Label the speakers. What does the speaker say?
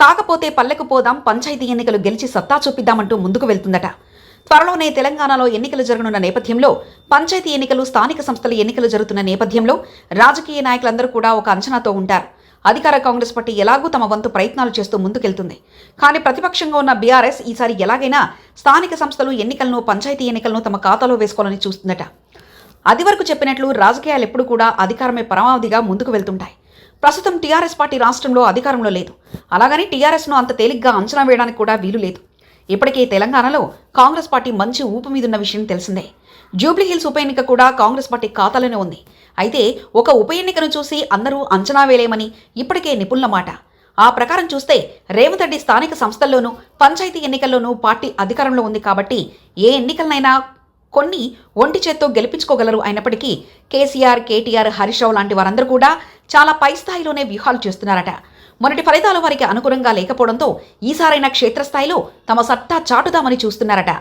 Speaker 1: కాకపోతే పల్లెకు పోదాం పంచాయతీ ఎన్నికలు గెలిచి సత్తా చూపిద్దామంటూ ముందుకు వెళ్తుందట. త్వరలోనే తెలంగాణలో ఎన్నికలు జరగనున్న నేపథ్యంలో పంచాయతీ ఎన్నికలు స్థానిక సంస్థల ఎన్నికలు జరుగుతున్న నేపథ్యంలో రాజకీయ నాయకులందరూ కూడా ఒక అంచనాతో ఉంటారు. అధికార కాంగ్రెస్ పార్టీ ఎలాగూ తమ వంతు ప్రయత్నాలు చేస్తూ ముందుకెళ్తుంది. కానీ ప్రతిపక్షంగా ఉన్న బీఆర్ఎస్ ఈసారి ఎలాగైనా స్థానిక సంస్థలు ఎన్నికలను పంచాయతీ ఎన్నికలను తమ ఖాతాలో వేసుకోవాలని చూస్తుందట. అది వరకు చెప్పినట్లు రాజకీయాలు ఎప్పుడు కూడా అధికారమే పరమావధిగా ముందుకు వెళ్తుంటాయి. ప్రస్తుతం టీఆర్ఎస్ పార్టీ రాష్ట్రంలో అధికారంలో లేదు. అలాగని టీఆర్ఎస్ను అంత తేలిగ్గా అంచనా వేయడానికి కూడా వీలు లేదు. ఇప్పటికే తెలంగాణలో కాంగ్రెస్ పార్టీ మంచి ఊపు మీదున్న విషయం తెలిసిందే. జూబ్లీహిల్స్ ఉప ఎన్నిక కూడా కాంగ్రెస్ పార్టీ ఖాతాలోనే ఉంది. అయితే ఒక ఉప ఎన్నికను చూసి అందరూ అంచనా వేయలేమని ఇప్పటికే నిపుణుల మాట. ఆ ప్రకారం చూస్తే రేవంత్ రెడ్డి స్థానిక సంస్థల్లోనూ పంచాయతీ ఎన్నికల్లోనూ పార్టీ అధికారంలో ఉంది కాబట్టి ఏ ఎన్నికలనైనా కొన్ని ఒంటి చేత్తో గెలిపించుకోగలరు అయినప్పటికీ కేసీఆర్ కేటీఆర్ హరీష్ రావు లాంటి వారందరూ కూడా చాలా పై స్థాయిలోనే వ్యూహాలు చేస్తున్నారట. మొన్నటి ఫలితాలు వారికి అనుకూలంగా లేకపోవడంతో ఈసారైన క్షేత్రస్థాయిలో తమ సత్తా చాటుదామని చూస్తున్నారట.